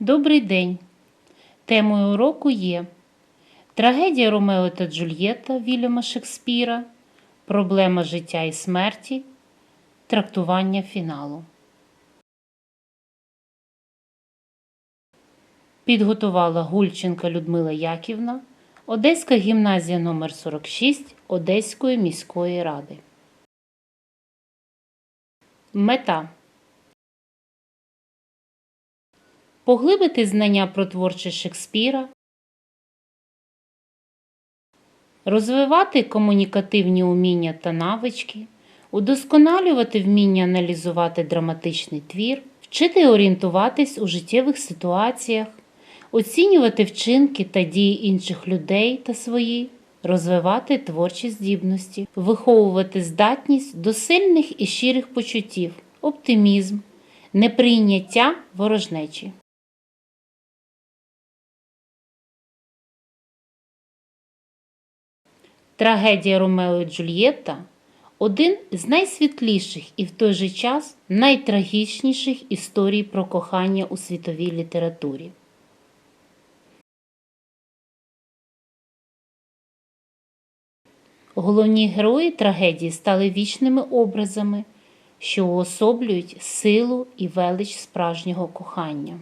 Добрий день! Темою уроку є Трагедія Ромео та Джульєта Вільяма Шекспіра, Проблема життя і смерті, Трактування фіналу. Підготувала Гульченка Людмила Яківна, Одеська гімназія номер 46 Одеської міської ради. Мета поглибити знання про творчість Шекспіра, розвивати комунікативні уміння та навички, удосконалювати вміння аналізувати драматичний твір, вчити орієнтуватись у життєвих ситуаціях, оцінювати вчинки та дії інших людей та свої, розвивати творчі здібності, виховувати здатність до сильних і щирих почуттів, оптимізм, неприйняття ворожнечі. Трагедія Ромео і Джульєтта один з найсвітліших і в той же час найтрагічніших історій про кохання у світовій літературі. Головні герої трагедії стали вічними образами, що уособлюють силу і велич справжнього кохання.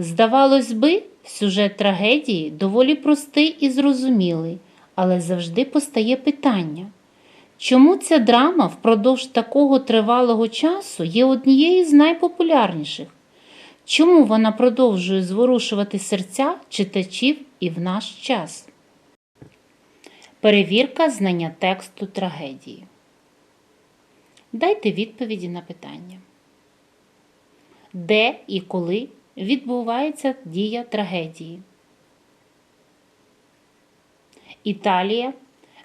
Здавалось би, сюжет трагедії доволі простий і зрозумілий, але завжди постає питання, чому ця драма впродовж такого тривалого часу є однією з найпопулярніших? Чому вона продовжує зворушувати серця читачів і в наш час? Перевірка знання тексту трагедії. Дайте відповіді на питання. Де і коли відбувається дія трагедії? Італія,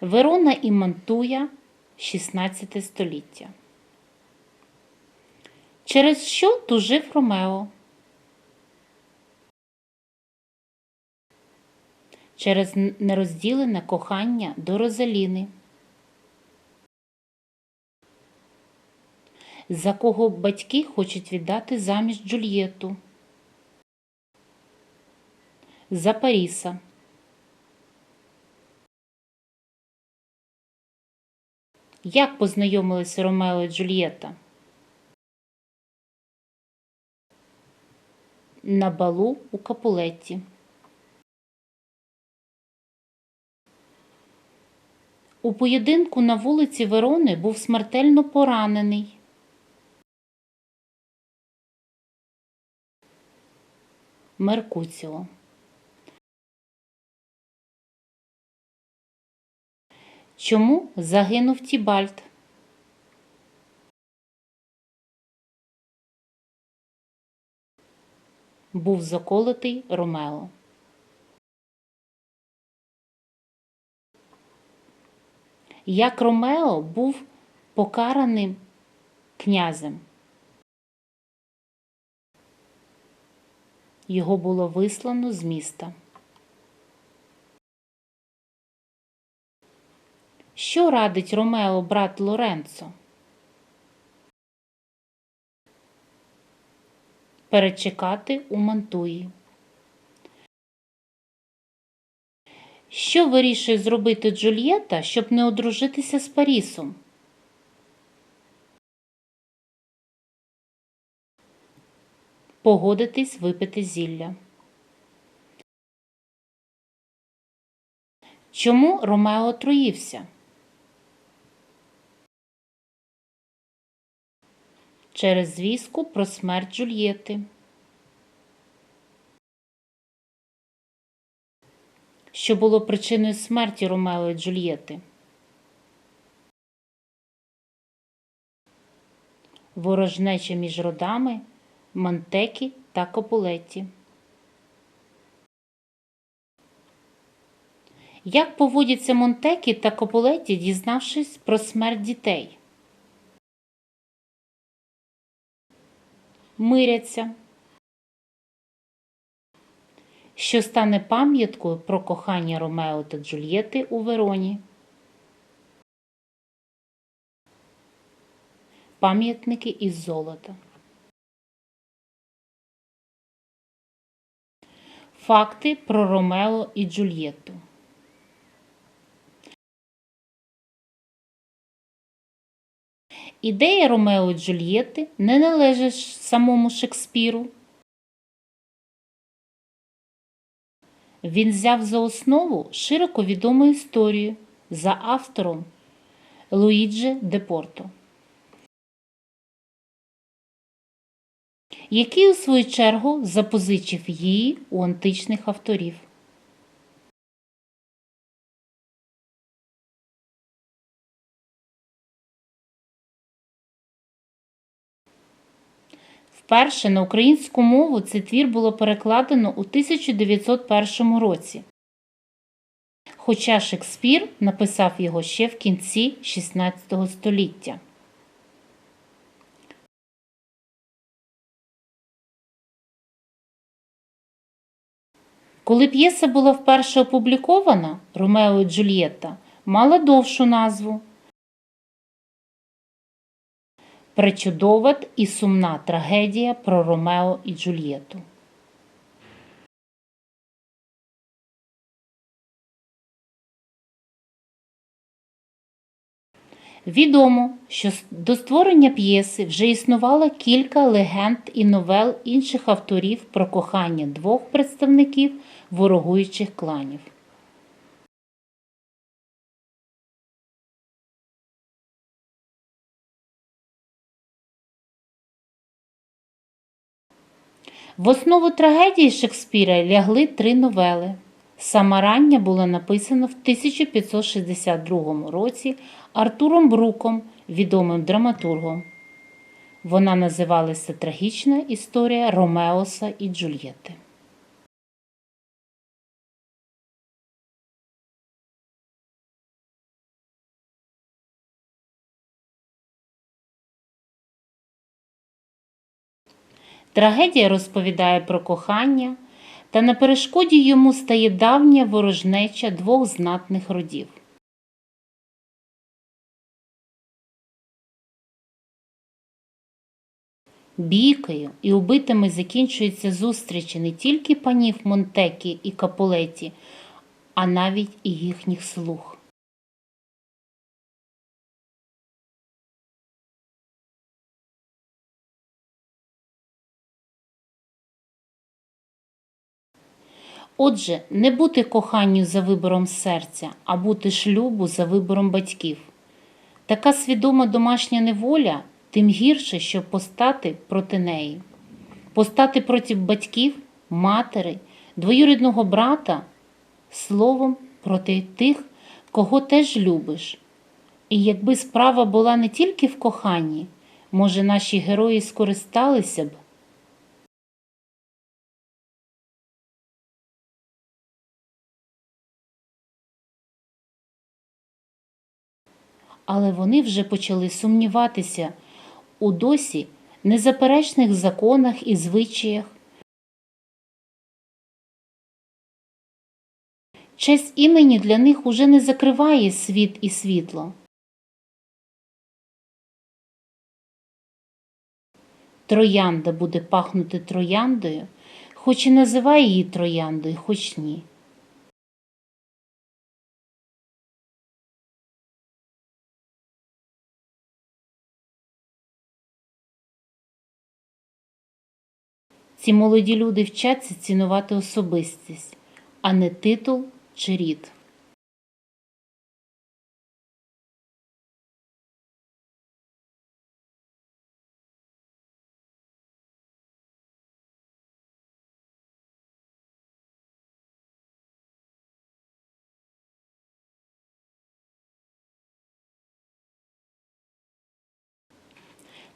Верона і Мантуя, 16 століття. Через що тужив Ромео? Через нерозділене кохання до Розаліни. За кого батьки хочуть віддати заміж Джульєту? За Паріса. Як познайомилися Ромео і Джульєта? На балу у Капулетті. У поєдинку на вулиці Верони був смертельно поранений. Меркуціо. Чому загинув Тібальт? Був заколотий Ромео. Як Ромео був покараним князем. Його було вислано з міста. Що радить Ромео брат Лоренцо? Перечекати у Мантуї. Що вирішує зробити Джульєта, щоб не одружитися з Парісом? Погодитись випити зілля. Чому Ромео отруївся? Через звістку про смерть Джульєти. Що було причиною смерті Ромео і Джульєти? Ворожнеча між родами Монтекі та Копулетті. Як поводяться Монтекі та Копулетті, дізнавшись про смерть дітей? Миряться. Що стане пам'яткою про кохання Ромео та Джульєти у Вероні? пам'ятники із золота. Факти про Ромео і Джульєтту. Ідея Ромео і Джульєтти не належить самому Шекспіру. Він взяв за основу широко відому історію за автором Луїджі де Порто, який у свою чергу запозичив її у античних авторів. Вперше на українську мову цей твір було перекладено у 1901 році. Хоча Шекспір написав його ще в кінці XVI століття. Коли п'єса була вперше опублікована, Ромео і Джульєтта мала довшу назву Пречудова і сумна трагедія про Ромео і Джульєту. Відомо, що до створення п'єси вже існувало кілька легенд і новел інших авторів про кохання двох представників ворогуючих кланів. В основу трагедії Шекспіра лягли три новели. Сама рання була написана в 1562 році Артуром Бруком, відомим драматургом. Вона називалася Трагічна історія Ромеоса і Джульєти. Трагедія розповідає про кохання, та на перешкоді йому стає давня ворожнеча двох знатних родів. Бійкою і убитими закінчуються зустрічі не тільки панів Монтекі і Капулеті, а навіть і їхніх слуг. Отже, не бути коханню за вибором серця, а бути шлюбу за вибором батьків. Така свідома домашня неволя тим гірше, щоб постати проти неї. Постати проти батьків, матери, двоюрідного брата, словом, проти тих, кого теж любиш. І якби справа була не тільки в коханні, може, наші герої скористалися б але вони вже почали сумніватися у досі незаперечних законах і звичаях. Честь імені для них уже не закриває світ і світло. Троянда буде пахнути трояндою, хоч і називає її трояндою, хоч ні. Ці молоді люди вчаться цінувати особистість, а не титул чи рід.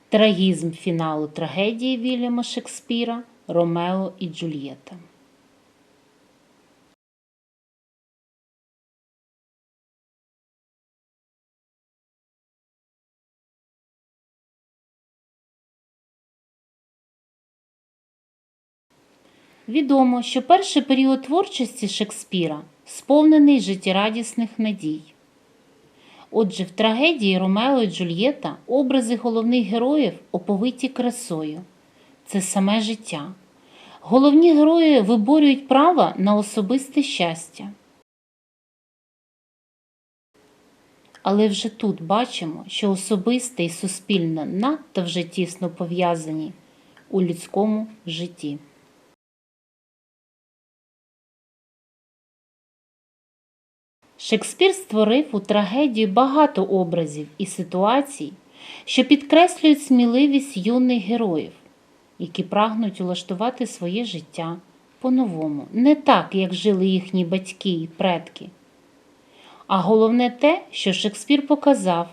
Трагізм фіналу трагедії Вільяма Шекспіра Ромео і Джульєта. Відомо, що перший період творчості Шекспіра сповнений життєрадісних надій. Отже, в трагедії Ромео і Джульєта образи головних героїв оповиті красою. Це саме життя. Головні герої виборюють право на особисте щастя. Але вже тут бачимо, що особисте і суспільне надто вже тісно пов'язані у людському житті. Шекспір створив у трагедії багато образів і ситуацій, що підкреслюють сміливість юних героїв, які прагнуть улаштувати своє життя по-новому, не так, як жили їхні батьки і предки. А головне те, що Шекспір показав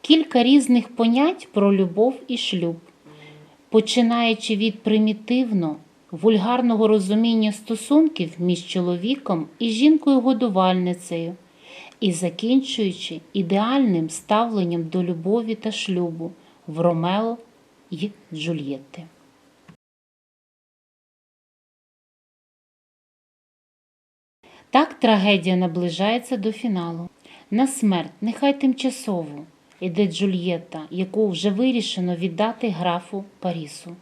кілька різних понять про любов і шлюб, починаючи від примітивно вульгарного розуміння стосунків між чоловіком і жінкою-годувальницею, і закінчуючи ідеальним ставленням до любові та шлюбу в Ромео і Джульєтти. Так трагедія наближається до фіналу. На смерть, нехай тимчасово, іде Джульєтта, яку вже вирішено віддати графу Парісу.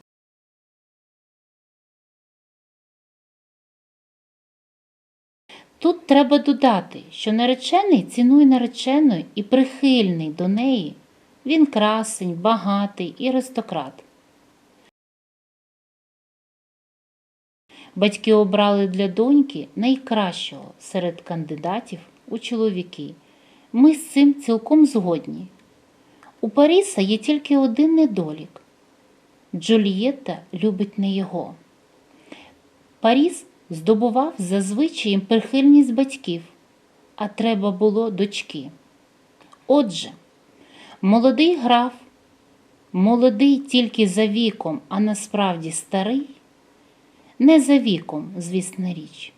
Тут треба додати, що наречений цінує наречену і прихильний до неї. Він красень, багатий і аристократ. Батьки обрали для доньки найкращого серед кандидатів у чоловіки. Ми з цим цілком згодні. У Паріса є тільки один недолік. Джульєтта любить не його. Паріс здобував зазвичай прихильність батьків, а треба було дочки. Отже, молодий граф, молодий тільки за віком, а насправді старий, не за віком, звісна річ.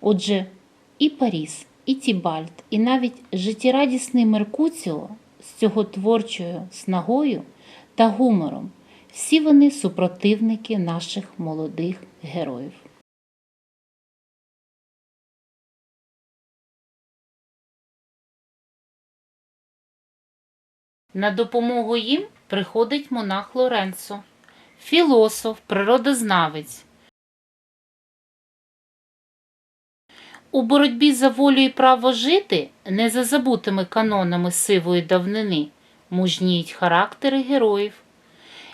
Отже, і Паріс, і Тібальт, і навіть життєрадісний Меркуціо з цього творчою снагою та гумором. Всі вони супротивники наших молодих героїв. На допомогу їм приходить монах Лоренцо, філософ, природознавець. У боротьбі за волю і право жити, не за забутими канонами сивої давнини, мужніють характери героїв.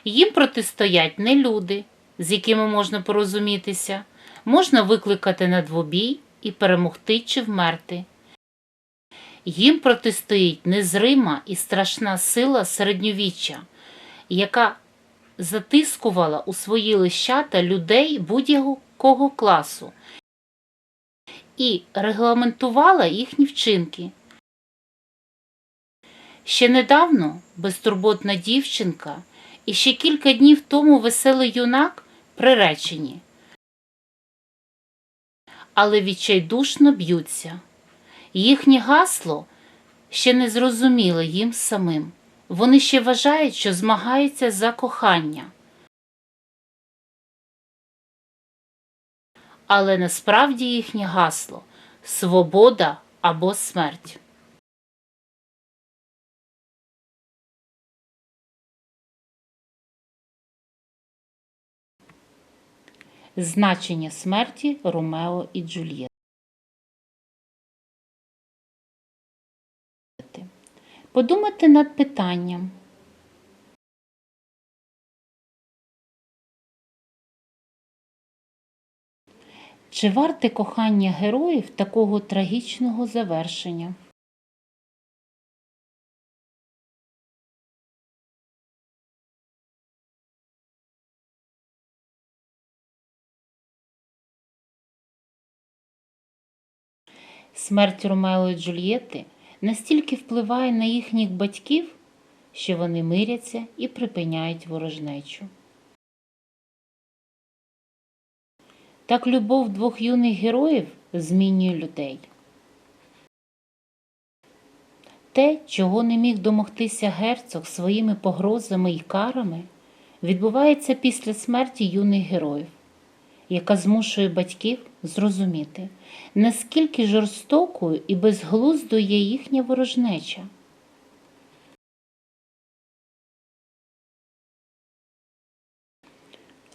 Їм протистоять не люди, з якими можна порозумітися, можна викликати на двобій і перемогти чи вмерти. Їм протистоїть незрима і страшна сила середньовіччя, яка затискувала у свої лищата людей будь-якого класу і регламентувала їхні вчинки. Ще недавно безтурботна дівчинка і ще кілька днів тому веселий юнак приречені, але відчайдушно б'ються. Їхнє гасло ще не зрозуміло їм самим. Вони ще вважають, що змагаються за кохання. Але насправді їхнє гасло свобода або смерть. Значення смерті Ромео і Джульєтти. Подумати над питанням. Чи варте кохання героїв такого трагічного завершення? Смерть Ромео і Джульєтти настільки впливає на їхніх батьків, що вони миряться і припиняють ворожнечу. Так любов двох юних героїв змінює людей. Те, чого не міг домогтися герцог своїми погрозами і карами, відбувається після смерті юних героїв. Яка змушує батьків зрозуміти, наскільки жорстокою і безглуздою є їхня ворожнеча.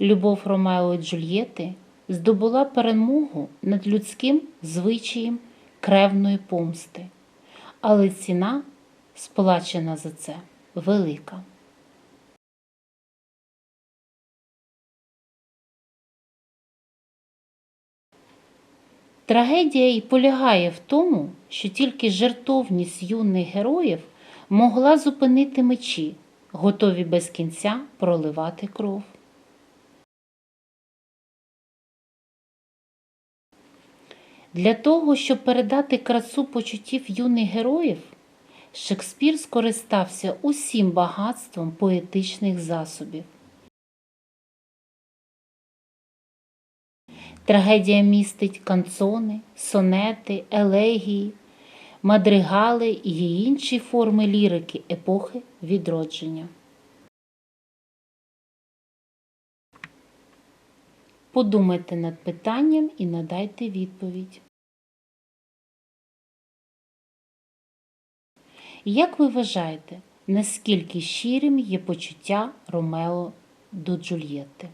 Любов Ромео і Джульєти здобула перемогу над людським звичаєм кревної помсти, але ціна, сплачена за це, велика. Трагедія і полягає в тому, що тільки жертовність юних героїв могла зупинити мечі, готові без кінця проливати кров. Для того, щоб передати красу почуттів юних героїв, Шекспір скористався усім багатством поетичних засобів. Трагедія містить канцони, сонети, елегії, мадригали і інші форми лірики епохи відродження. Подумайте над питанням і надайте відповідь. Як ви вважаєте, наскільки щирим є почуття Ромео до Джульєтти?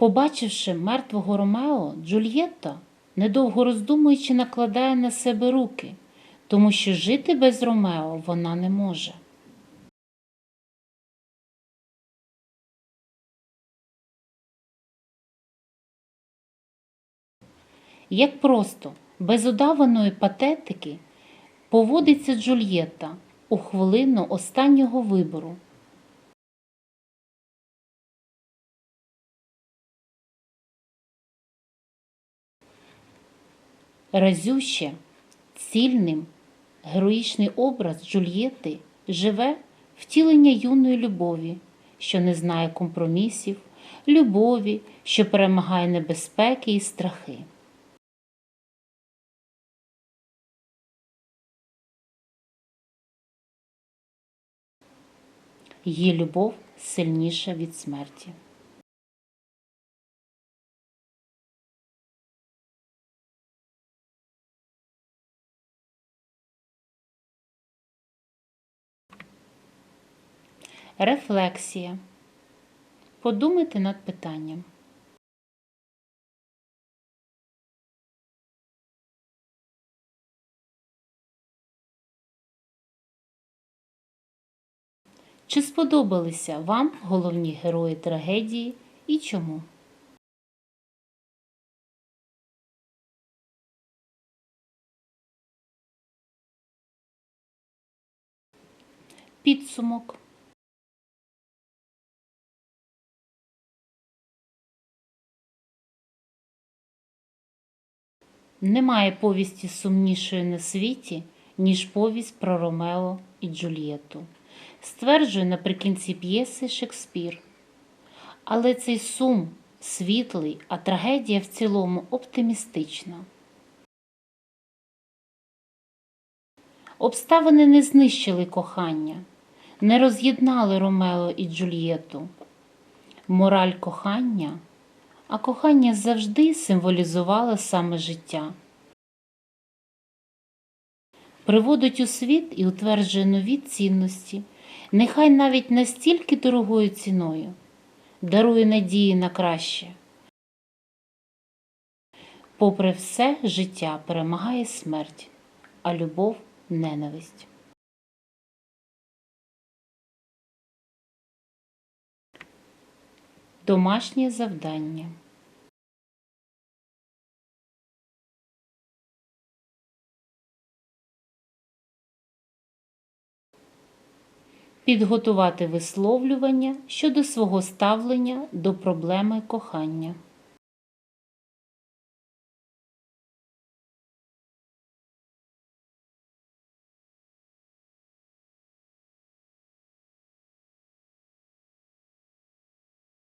Побачивши мертвого Ромео, Джульєтта, недовго роздумуючи, накладає на себе руки, тому що жити без Ромео вона не може. Як просто, без удаваної патетики, поводиться Джульєтта у хвилину останнього вибору. Разюще, цільним, героїчний образ Джульєтти живе втілення юної любові, що не знає компромісів, любові, що перемагає небезпеки і страхи. Її любов сильніша від смерті. Рефлексія. Подумайте над питанням. Чи сподобалися вам головні герої трагедії і чому? Підсумок. Немає повісті сумнішої на світі, ніж повість про Ромео і Джульєту, стверджує наприкінці п'єси Шекспір. Але цей сум світлий, а трагедія в цілому оптимістична. Обставини не знищили кохання, не роз'єднали Ромео і Джульєту. Мораль кохання а кохання завжди символізувало саме життя. Приводить у світ і утверджує нові цінності, нехай навіть настільки дорогою ціною, дарує надії на краще. Попри все, життя перемагає смерть, а любов ненависть. Домашнє завдання. Підготувати висловлювання щодо свого ставлення до проблеми кохання.